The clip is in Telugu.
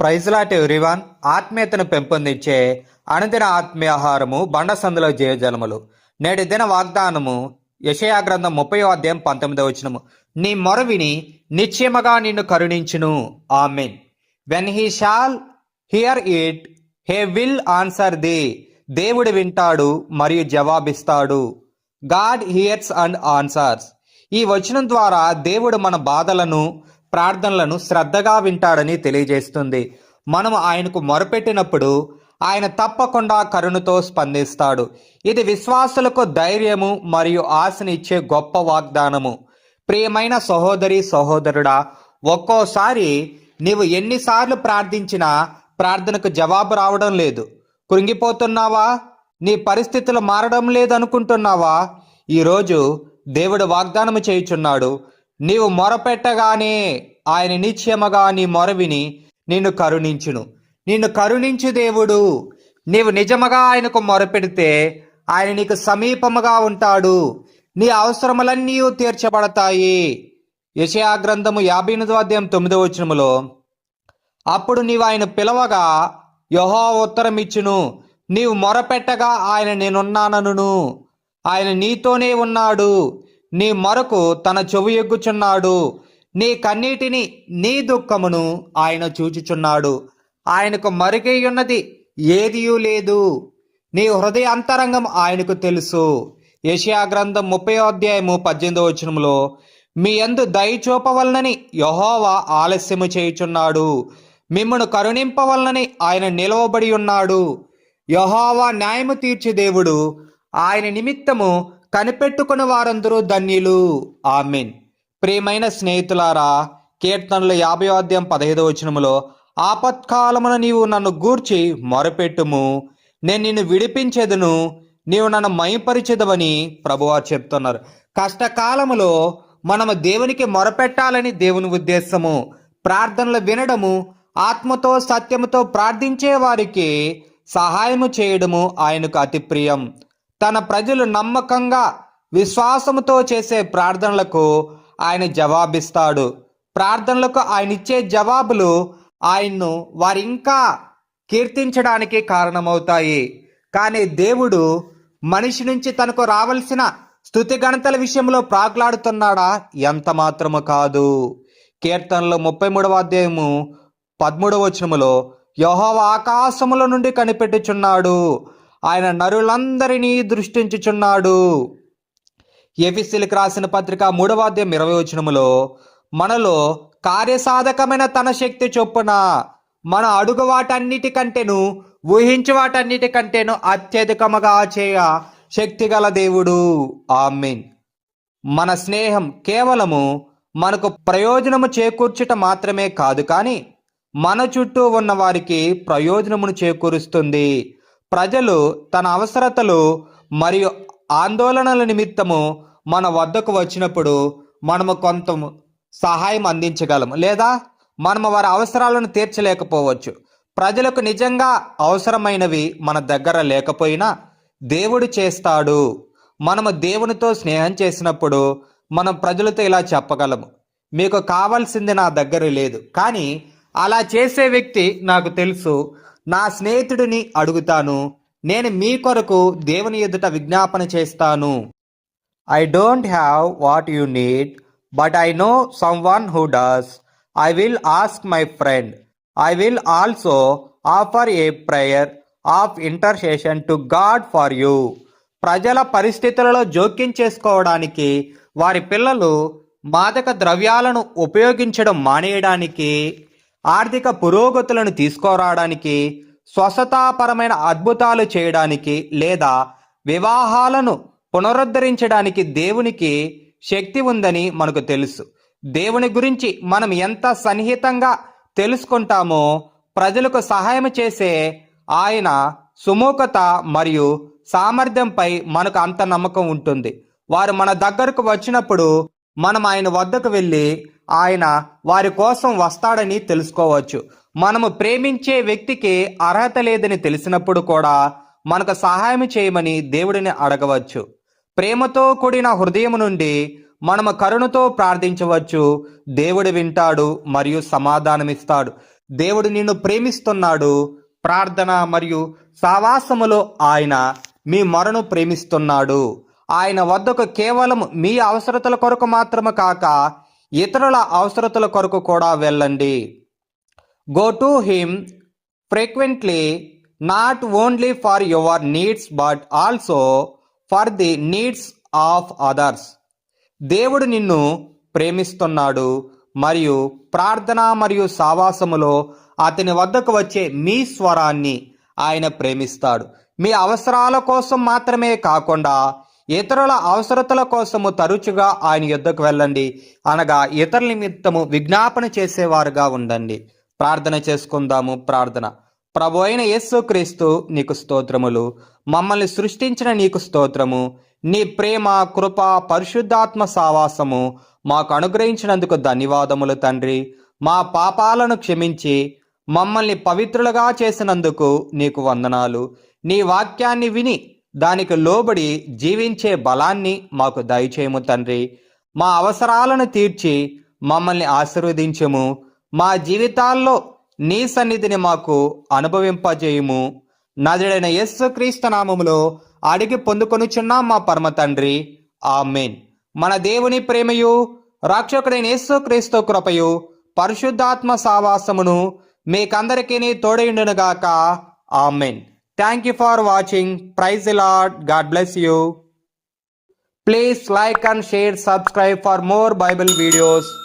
ప్రైజ్లాట్ ఎవ్రీవాన్ ఆత్మీయతను పెంపొందించే అనుదిన ఆత్మీయ ఆహారము బండసందులో జయజలములు. నేటి దిన వాగ్దానము యషయా గ్రంథం ముప్పై అధ్యాయం పంతొమ్మిదవ వచనము. నీ మొరవిని నిశ్చయముగా నిన్ను కరుణించును. Amen when he shall hear it he will answer the దేవుడు వింటాడు మరియు జవాబిస్తాడు. గాడ్ హియర్స్ అండ్ ఆన్సర్స్ ఈ వచనం ద్వారా దేవుడు మన బాధలను ప్రార్థనలను శ్రద్ధగా వింటాడని తెలియజేస్తుంది. మనం ఆయనకు మొరపెట్టినప్పుడు ఆయన తప్పకుండా కరుణతో స్పందిస్తాడు. ఇది విశ్వాసులకు ధైర్యము మరియు ఆశనిచ్చే గొప్ప వాగ్దానము. ప్రియమైన సహోదరి సహోదరుడా ఒక్కోసారి నీవు ఎన్నిసార్లు ప్రార్థించినా ప్రార్థనకు జవాబు రావడం లేదు. కృంగిపోతున్నావా? నీ పరిస్థితులు మారడం లేదనుకుంటున్నావా? ఈరోజు దేవుడు వాగ్దానము చేయుచున్నాడు. నీవు మొరపెట్టగానే ఆయన నిశ్చయముగా నీ మొరవిని నిన్ను కరుణించును. నిన్ను కరుణించు దేవుడు. నీవు నిజముగా ఆయనకు మొరపెడితే ఆయన నీకు సమీపముగా ఉంటాడు. నీ అవసరములన్నీ తీర్చబడతాయి. యశయా గ్రంథము యాభై ఎనిమిదో అధ్యాయం తొమ్మిదో వచనములో అప్పుడు నీవు ఆయన పిలవగా యహో ఉత్తరం ఇచ్చును నీవు మొరపెట్టగా ఆయన నేనున్నానను ఆయన నీతోనే ఉన్నాడు. నీ మరకు తన చెవు ఎగ్గుచున్నాడు. నీ కన్నీటిని నీ దుఃఖమును ఆయన చూచుచున్నాడు. ఆయనకు మరుగైయున్నది ఏదియూ లేదు. నీ హృదయ అంతరంగం ఆయనకు తెలుసు. యషియా గ్రంథం ముప్పై అధ్యాయము పద్దెనిమిదో వచనంలో మీ యందు దయ చూపవలనని యహోవా ఆలస్యము చేయుచున్నాడు. మిమ్మను కరుణింపవలనని ఆయన నిలవబడి ఉన్నాడు. యహోవా న్యాయము తీర్చే దేవుడు. ఆయన నిమిత్తము కనిపెట్టుకుని వారందరూ ధన్యులు. ఆమెన్. ప్రియమైన స్నేహితులారా కీర్తనలు యాభై అధ్యాయం పదహైదో వచనములో ఆపత్కాలమున నీవు నన్ను గూర్చి మొరపెట్టుము. నేను నిన్ను విడిపించేదను. నీవు నన్ను మయంపరిచేదవని ప్రభువారు చెప్తున్నారు. కష్టకాలములో మనము దేవునికి మొరపెట్టాలని దేవుని ఉద్దేశము. ప్రార్థనలు వినడము ఆత్మతో సత్యముతో ప్రార్థించే వారికి సహాయము చేయడము ఆయనకు అతి ప్రియం. తన ప్రజలు నమ్మకంగా విశ్వాసముతో చేసే ప్రార్థనలకు ఆయన జవాబిస్తాడు. ప్రార్థనలకు ఆయన ఇచ్చే జవాబులు ఆయన్ను వారు ఇంకా కీర్తించడానికి కారణమవుతాయి. కానీ దేవుడు మనిషి నుంచి తనకు రావలసిన స్థుతి గణతల విషయంలో ప్రాగ్లాడుతున్నాడా? ఎంత మాత్రము కాదు. కీర్తనలో ముప్పై మూడవ అధ్యాయము పదమూడవ వచనములో యహోవ ఆకాశముల నుండి కనిపెట్టుచున్నాడు. ఆయన నరులందరినీ దృష్టించుచున్నాడు. ఎఫిసిలకు రాసిన పత్రిక మూడవ అధ్యాయం ఇరవై వచనములో మనలో కార్యసాధకమైన తన శక్తి చొప్పున మన అడుగు వాటన్నిటికంటేను ఊహించు వాటన్నిటికంటేను అత్యధికముగా చేయ శక్తిగల దేవుడు. ఆమెన్. మన స్నేహం కేవలము మనకు ప్రయోజనము చేకూర్చుట మాత్రమే కాదు కానీ మన చుట్టూ ఉన్న వారికి ప్రయోజనమును చేకూరుస్తుంది. ప్రజలు తన అవసరతలు మరియు ఆందోళనల నిమిత్తము మన వద్దకు వచ్చినప్పుడు మనము కొంత సహాయం అందించగలము. లేదా మనము వారి అవసరాలను తీర్చలేకపోవచ్చు. ప్రజలకు నిజంగా అవసరమైనవి మన దగ్గర లేకపోయినా దేవుడు చేస్తాడు. మనము దేవునితో స్నేహం చేసినప్పుడు మనం ప్రజలతో ఇలా చెప్పగలము. మీకు కావాల్సింది నా దగ్గర లేదు. కానీ అలా చేసే వ్యక్తి నాకు తెలుసు. నా స్నేహితుడిని అడుగుతాను. నేను మీ కొరకు దేవుని ఎదుట విజ్ఞాపన చేస్తాను. I don't have what you need but I know someone who does I will ask my friend I will also offer a prayer of intercession to God for you ప్రజల పరిస్థితులలో జోక్యం చేసుకోవడానికి వారి పిల్లలు మాదక ద్రవ్యాలను ఉపయోగించడం మానేయడానికి ఆర్థిక పురోగతులను తీసుకురావడానికి స్వస్థతాపరమైన అద్భుతాలు చేయడానికి లేదా వివాహాలను పునరుద్ధరించడానికి దేవునికి శక్తి ఉందని మనకు తెలుసు. దేవుని గురించి మనం ఎంత సన్నిహితంగా తెలుసుకుంటామో ప్రజలకు సహాయం చేసే ఆయన సుముఖత మరియు సామర్థ్యంపై మనకు అంత నమ్మకం ఉంటుంది. వారు మన దగ్గరకు వచ్చినప్పుడు మనం ఆయన వద్దకు వెళ్ళి ఆయన వారి కోసం వస్తాడని తెలుసుకోవచ్చు. మనము ప్రేమించే వ్యక్తికి అర్హత లేదని తెలిసినప్పుడు కూడా మనకు సహాయం చేయమని దేవుడిని అడగవచ్చు. ప్రేమతో కూడిన హృదయం నుండి మనము కరుణతో ప్రార్థించవచ్చు. దేవుడు వింటాడు మరియు సమాధానమిస్తాడు. దేవుడు నిన్ను ప్రేమిస్తున్నాడు. ప్రార్థన మరియు సావాసములో ఆయన మీ మరను ప్రేమిస్తున్నాడు. ఆయన వద్దకు కేవలం మీ అవసరతల కొరకు మాత్రమే కాక ఇతరుల అవసరతల కొరకు కూడా వెళ్ళండి. Go to him frequently not only for your needs but also for the needs of others దేవుడు నిన్ను ప్రేమిస్తున్నాడు మరియు ప్రార్థన మరియు సావాసములో అతని వద్దకు వచ్చే మీ స్వరాన్ని ఆయన ప్రేమిస్తాడు. మీ అవసరాల కోసం మాత్రమే కాకుండా ఇతరుల అవసరతల కోసము తరచుగా ఆయన యుద్ధకు వెళ్ళండి. అనగా ఇతరుల నిమిత్తము విజ్ఞాపన చేసేవారుగా ఉండండి. ప్రార్థన చేసుకుందాము ప్రార్థన. ప్రభు అయిన యేసుక్రీస్తు నీకు స్తోత్రములు. మమ్మల్ని సృష్టించిన నీకు స్తోత్రము. నీ ప్రేమ కృప పరిశుద్ధాత్మ సావాసము మాకు అనుగ్రహించినందుకు ధన్యవాదములు తండ్రి. మా పాపాలను క్షమించి మమ్మల్ని పవిత్రులుగా చేసినందుకు నీకు వందనాలు. నీ వాక్యాన్ని విని దానికి లోబడి జీవించే బలాన్ని మాకు దయచేయము తండ్రి. మా అవసరాలను తీర్చి మమ్మల్ని ఆశీర్వదించము. మా జీవితాల్లో నీ సన్నిధిని మాకు అనుభవింపజేయము. నదుడైన యేసుక్రీస్తు నామములో అడిగి పొందుకొనుచున్నాం మా పరమ తండ్రి. ఆమెన్. మన దేవుని ప్రేమయు రక్షకుడైన యేసుక్రీస్తు కృపయు పరిశుద్ధాత్మ సావాసమును మీకందరికీ తోడైండునుగాక amen. Thank you for watching. Praise the Lord. God bless you. Please like and share, subscribe for more Bible videos.